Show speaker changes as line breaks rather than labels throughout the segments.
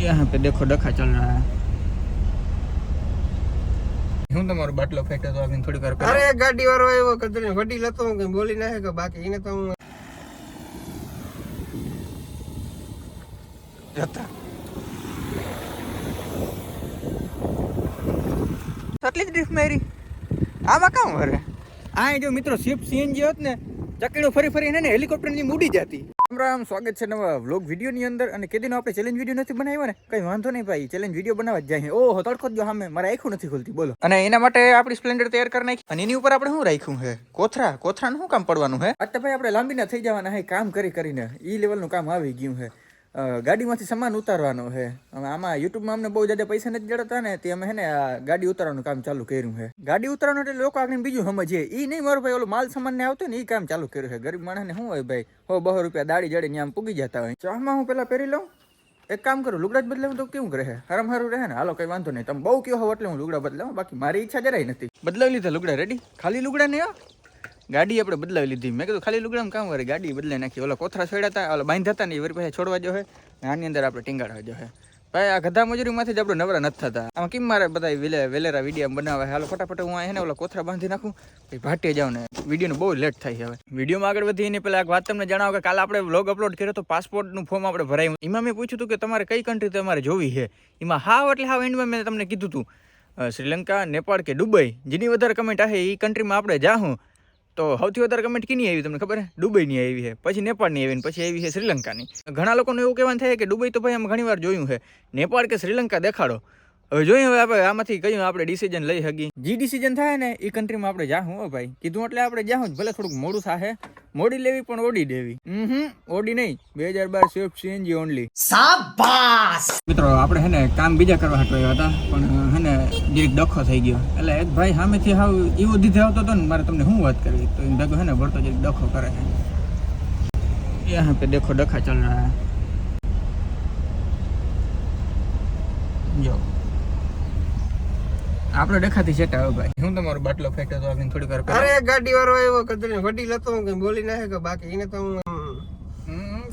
यहाँ पे देखो डखा चल रहा है હું તમારો બાટલો ફેંક્યો તો આગળ થોડી વાર પહેલા.
અરે ગાડી વાળો આવ્યો કદરી વડી લેતો હું કઈ બોલી ના કે બાકી એને તો હું
જતા એટલી જ ડ્રીફ મારી આમાં કામ વરે આ જો મિત્રો સ્વિફ્ટ સીએનજી હોત ને ચકડીઓ ફરી ફરીને ને હેલિકોપ્ટરની ઉડી જતી રામ, સ્વાગત છે નવા વ્લોગ વિડીયોની અંદર. અને કેદીનો આપણે ચેલેન્જ વીડિયો નથી બનાવ્યો ને? કઈ વાંધો નહીં ભાઈ ચેલેન્જ વીડિયો બનાવવા જાય ઓહો, તડકો જો સામે મારા આખું નથી ખુલતી, બોલો. અને એના માટે આપણી સ્પ્લેન્ડર તૈયાર કરી નાખી. અને એની ઉપર આપણે શું રાખ્યું છે? કોથરા. કોથરાનું શું કામ પડવાનું છે? અત્યારે ભાઈ આપણે લાંબીના થઈ જવાના હે કામ કરી કરીને. ઈ લેવલનું કામ આવી ગયું છે. ગાડીમાંથી સામાન ઉતારવાનો છે. હવે આમાં યુટ્યુબમાં અમને બહુ જ્યાદા પૈસા નથી જડતા ને તે અમે હે ને આ ગાડી ઉતારવાનું કામ ચાલુ કર્યું છે. ગાડી ઉતારવાનું એટલે લોકો આગળ બીજું સમજીએ એ નહીં મારો ભાઈ ઓલું માલ સામાન ને આવતો ને એ કામ ચાલુ કર્યું છે. ગરીબ માણસને શું હોય ભાઈ? હો બહો રૂપિયા દાડી જડે ને આમ પૂગી જતા હોય. ચામાં હું પેલા પહેરી લઉં? એક કામ કરું લુગડા જ બદલાવું તો કેવું રહે? હરમ હારું રહે ને? હાલો કઈ વાંધો નહીં. તમે બહુ કયો હોવ એટલે હું લુગડા બદલાવું. બાકી મારી ઈચ્છા જરાય નથી. બદલાવી લીધા લુગડા રેડી ખાલી લુગડા નહીં ગાડી આપણે બદલાવી લીધી. મેં કીધું ખાલી લુગડામાં કામ કરે, ગાડી બદલાઈ નાખી. ઓલા કોથરા છોડ્યા હતા ઓલા બાંધ્યા હતા ને, એ પાસે છોડવા જો હે. આની અંદર આપણે ટીંગાડવા જો હે. ભાઈ, આ ગધા મજૂરીમાંથી જ આપણે નવરા નથી થતા. આમાં કેમ મારે બધા વેલે, વેલેરા વીડિયો બનાવે? હાલો, ફટાફટ હું આ હે ઓલા કોથરા બાંધી નાખું. પછી ભાટીએ જાઉં ને. વિડીયોનું બહુ લેટ થાય છે હવે. વિડીયોમાં આગળ વધીને પહેલાં એક વાત તમને જણાવો કે કાલે આપણે વ્લોગ અપલોડ કર્યો તો પાસપોર્ટનું ફોર્મ આપણે ભરાયું. એમાં મેં પૂછ્યું હતું કે તમારે કઈ કન્ટ્રી તમારે જોવી છે? એમાં હાવ એટલે હાવ એન્ડમાં મેં તમને કીધું હતું. શ્રીલંકા, નેપાળ કે દુબઈ? જેની વધારે કમેન્ટ આવે એ કન્ટ્રીમાં આપણે જાહું. તો સૌથી વધારે કમેન્ટ કીની આવી તમને ખબર છે દુબઈની આવી છે પછી નેપાળની આવી પછી આવી છે શ્રીલંકાની. ઘણા લોકોને એવું કહેવાનું થાય કે દુબઈ તો ભાઈ અમે ઘણી વાર જોયું છે નેપાળ કે શ્રીલંકા દેખાડો. હવે જોઈએ હવે આપણે આમાંથી કયું આપણે ડિસિઝન લઈ શકીએ. જે ડિસિઝન થાય ને એ કન્ટ્રીમાં આપણે જાહું હો ભાઈ. કીધું એટલે આપણે જાહું ભલે થોડુંક મોડું થાહે. મોડી લેવી પણ ઓડી દેવી. હમ ઓડી નહીં. બે હજાર બાર સ્વિફ્ટ સીએનજી ઓનલી સાબાસ મિત્રો આપણે હે કામ બીજા કરવા હાટો આવ્યા હતા પણ હેને ડિરેક્ટ ડખો થઈ ગયો. એટલે એક ભાઈ સામેથી હાવ એવો દીધે આવતો હતો ને મારે તમને શું વાત કરવી? તો એમ ભેગો હે ને ભરતો જરીક ડખો કરે છે. યહાં પે દેખો ડખા ચાલ રહ્યા જો. આપણે ડખાથી છે હવે ભાઈ. હું તમારો બાટલો ફેંક્યો તો આગળ થોડી વાર
અરે ગાડી વાળો આવ્યો કદરી વડી લેતો હું કે બોલી નાખે કે બાકી એને તો હું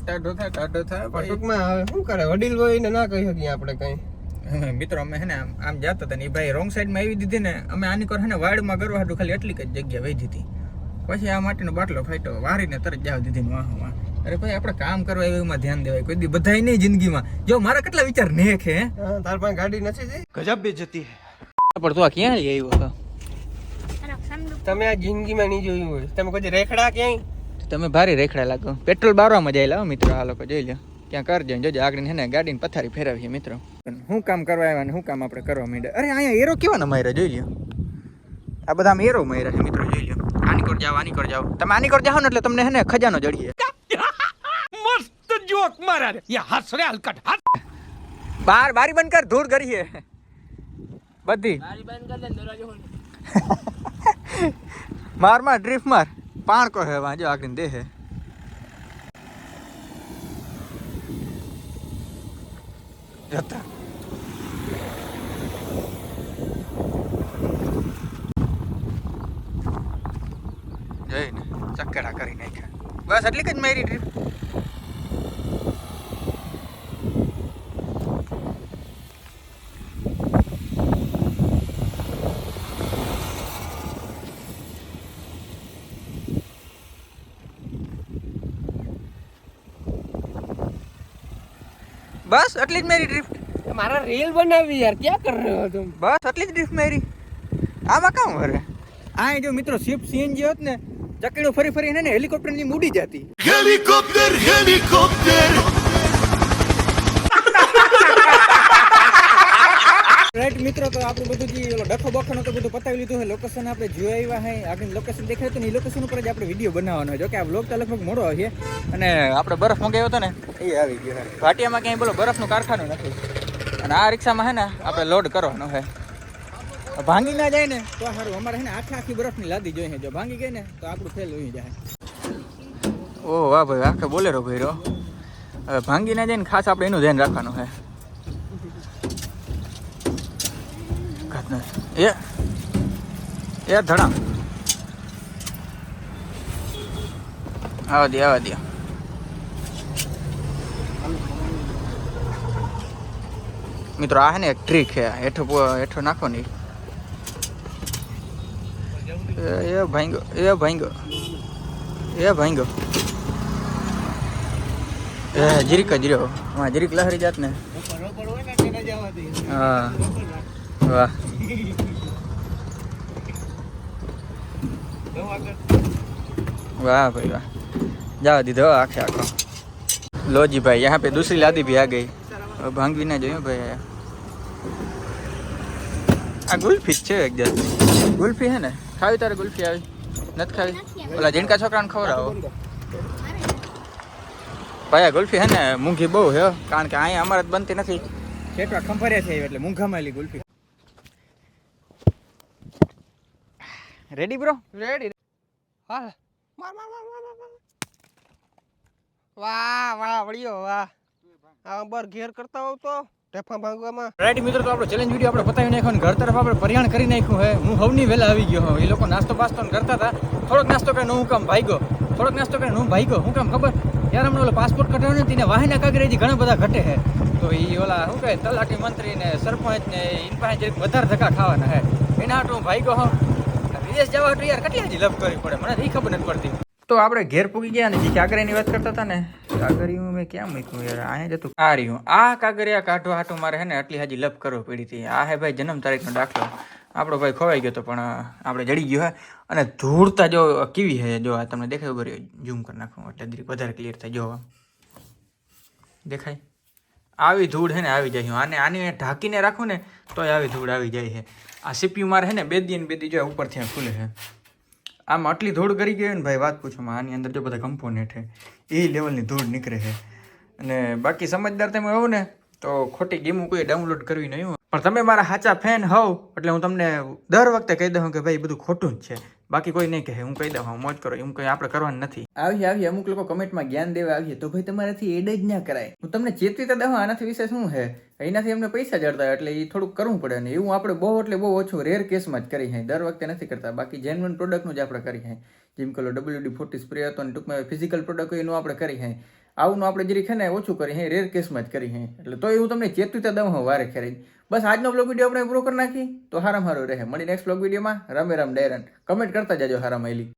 ટાઢો થાય ટાઢો થાય
પણ ટૂંકમાં હવે શું કરે? વડીલ હોય ને ના કહી શકીએ આપણે કઈ.
હા, મિત્રો અમે હે ને આમ જાતા હતા ને એ ભાઈ રોંગ સાઈડમાં આવી દીધી ને અમે આની કર હે ને વાડમાં ગરવા હાટું ખાલી એટલી જ જગ્યા વહી દીધી. પછી આ માટીનો બાટલો ફાટ્યો વારીને તરત જાવ દીધી ને વાહ વાહ અરે ભાઈ આપણે કામ કરવા એવું એમાં ધ્યાન દેવાય. કોઈ દી બધાય નહીં જિંદગીમાં. જો મારા કેટલા વિચાર ને હે
તાર પાસે ગાડી નથી જી?
ગજબ બેજતી પણ તો આ ક્યાં લઈ આવ્યો
તમે આ જિંદગીમાં નહીં જોયું હોય. તમે કોઈ રેખડા ક્યાંય?
તમે ભારે રેખડા લાગો. પેટ્રોલ બારવામાં મજા આવેલા મિત્રો આ લોકો જોઈ લો. ક્યાં કરજો જોજો આગળ ને ગાડીને પથારી ફેરવીએ મિત્રો. શું કામ કરવા આવ્યા ને શું કામ આપણે કરવા માંડ્યા? અરે અહીંયા એરો કેવા ને મારે જોઈ લ્યો. આ બધા આમ એરો છે મિત્રો જોઈ લો આની કોર જાઓ આની કોર જાઓ. તમે આની કોર જાઓ ને એટલે તમને હે ને ખજાનો જડીએ.
મસ્ત જોક મારા રે યે હસરે હલકટ.
બાર બારી બંધ કર દૂર કરીએ બધી. માર માર ડ્રીફ માર. પાણ કો હે વાંજો આગળ દે હે જતા. જઈને ચક્કડા કરી નાખ્યા. બસ એટલી જ મારી ટ્રીપ બસ એટલી જ મેરી ડ્રિફ્ટ
મારા રીલ બનાવી યાર ક્યાં કર રહ્યો તું?
બસ એટલી જ ડ્રિફ્ટ મેરી. આમાં કામ કરે આ જો મિત્રો સ્વિફ્ટ સીએનજી હોત ને ચકડીઓ ફરી ફરી ને હેલિકોપ્ટરની મૂડી જતી.
હેલિકોપ્ટર હેલિકોપ્ટર
રાઈટ મિત્રો, તો આપણું બધું જે ઓલો ડખો બખો તો બધું પતાવી લીધું છે લોકેશન આપણે જોઈ આવ્યા હે. આગળ લોકેશન દેખાય તો એ લોકેશન ઉપર જ આપણે વીડિયો બનાવવાનો છે જો કે આ બ્લોગ તો લગભગ મોડો છે અને આપણે બરફ મંગાવ્યો હતો ને, એ આવી ગયો છે ભાટિયામાં ક્યાંય બોલો બરફનું કારખાનું નથી. અને આ રિક્ષામાં હે ને આપણે લોડ કરવાનો છે ભાંગી ના જાય ને, તો સારું અમારે છે ને આખી આખી બરફની લાદી જોઈએ છે. જો ભાંગી ગઈ ને, તો આપણું ફેલ હોઈ જાય. ઓહ વાહ ભાઈ, આખે બોલેરો ભાઈ હવે ભાંગી ના જાય ને ખાસ આપણે એનું ધ્યાન રાખવાનું છે ઘાતના. એ એ ધડા આવા દે આવા દે. મિત્રો આ હે ને એક ટ્રીક હે હેઠો હેઠો નાખો ને એ એ ભાંગો એ ભાંગો. એ ભાંગો. એ જીરીક જ રહ્યો. હા જીરીક લહરી જાત ને હા. વાહ वाह भाई वाह जाओ दीदो आखे आखो लो जी भाई यहाँ पे दूसरी लादी भी आ गई अब भांग भी ना જોયું ભાઈ આ ગુલ્ફી જ છે એક જાતની ગુલ્ફી હે ને ખાવી તારે ગુલ્ફી આવી નથી ખાવી ઓલા જીણકા છોકરાને ખવડાવો ભાઈ આ ગુલ્ફી હે ને મૂંઘી બહુ હે હો. કારણ કે અહીંયા અમારે જ બનતી નથી ખેતવા ખંભારે છે એટલે મૂંઘામાં એલી ગુલ્ફી રેડી બ્રો
રેડી હાલ માર માર માર માર. વાહ વાહ વળ્યો વાહ આ બર ઘેર કરતા હોવ તો ઢેફા ભાંગવામાં.
રાઈટ મિત્રો તો આપણો ચેલેન્જ વીડિયો આપણે પતાવી નાખ્યો અને ઘર તરફ આપણે પરિયાણ કરી નાખ્યું હે. હું હવની વહેલા આવી ગયો હું એ લોકો નાસ્તો બાસ્તો ને કરતા હતા. થોડોક નાસ્તો કરીને હું કામ ભાઈ ગયો થોડોક નાસ્તો કરીને હું ભાઈ ગયો હું કામ ખબર? યાર હમણાં ઓલો પાસપોર્ટ કઢાવ્યો ને તેને વાહિના કાગરેજી ઘણા બધા ઘટે છે તો એ ઓલા શું કહે તલાટી મંત્રી ને સરપંચ ને ઇન પાસે વધારે ધક્કા ખાવાના હે. એના હાટું હું ભાઈ ગયો હું વિદેશ જવા હાટું યાર કેટલી હજી લપ કરવી પડે? મને એ ખબર નથી પડતી. તો આપણે ઘેર પૂગી ગયા ને, જે કાગરિયાની વાત કરતા હતા ને, કાગરિયું મેં ક્યાં મૂક્યું યાર? અહીંયા જતું આ રહ્યું. આ કાગરિયા કાઢવા હાટું મારે હે ને, આટલી હાજી લપ કરવો પડી હતી. આ હે ભાઈ જન્મ તારીખનો દાખલો. આપણો ભાઈ ખોવાઈ ગયો તો પણ આપણે જડી ગયો હે. અને ધૂળતા જો કેવી હે, જો આ તમને દેખાય ખબર ઝૂમ કરી નાખું. એટલે વધારે ક્લિયર થાય. જો દેખાય? આવી ધૂળ છે ને આવી જાય આને આને ઢાંકીને રાખું ને તોય આવી ધૂળ આવી જાય છે. આ સીપીયુ મારે હે ને બે દી બે દી જો આ ખુલે છે. આમ આટલી ધૂળ કરી ગઈ ને ભાઈ વાત પૂછો આની અંદર જો બધા કમ્પોનેન્ટ છે. એ લેવલની ધૂળ નીકળે છે. અને બાકી સમજદાર તમે હોવ ને, તો ખોટી ગેમો કોઈ ડાઉનલોડ કરવી નહીં પણ તમે મારા સાચા ફેન હોવ, એટલે હું તમને દર વખતે કહી દઉં કે ભાઈ બધું ખોટું જ છે. બાકી કોઈ નહીં કહે હું કહી દઉં હા, મોજ કરો એમ કંઈ આપણે કરવાનું નથી. આવી આવી અમુક લોકો કમેન્ટમાં જ્ઞાન દેવા આવીએ તો ભાઈ તમારાથી એડ જ ના કરાય. હું તમને ચેતવી તો દઉં આનાથી વિશે શું છે? એનાથી અમને પૈસા જડતા એટલે એ થોડુંક કરવું પડે. ને એવું આપણે બહુ એટલે બહુ ઓછું રેર કેસમાં જ કરી છે. દર વખતે નથી કરતા. બાકી જેન્યુઅન પ્રોડક્ટનું જ આપણે કરી છે. જેમ કે ડબલ્યુ ડી ફોર્ટી સ્પ્રે હતો અને ટૂંકમાં ફિઝિકલ પ્રોડક્ટ એનું આપણે કરી છે. આવું આપણે જરી છે ને ઓછું કરી હે રેર કેસમાં જ કરી હે. એટલે તો હું તમને ત્યાં દઉં હું વારે ખેરી બસ આજનો બ્લોગ વીડિયો આપણે પૂરો કરી નાખી. તો હારામ હારો રહે. મળી નેક્સ્ટ બ્લોગ વિડીયોમાં રમે રામ ડેરન કમેન્ટ કરતા જાજો હારામ આઈલી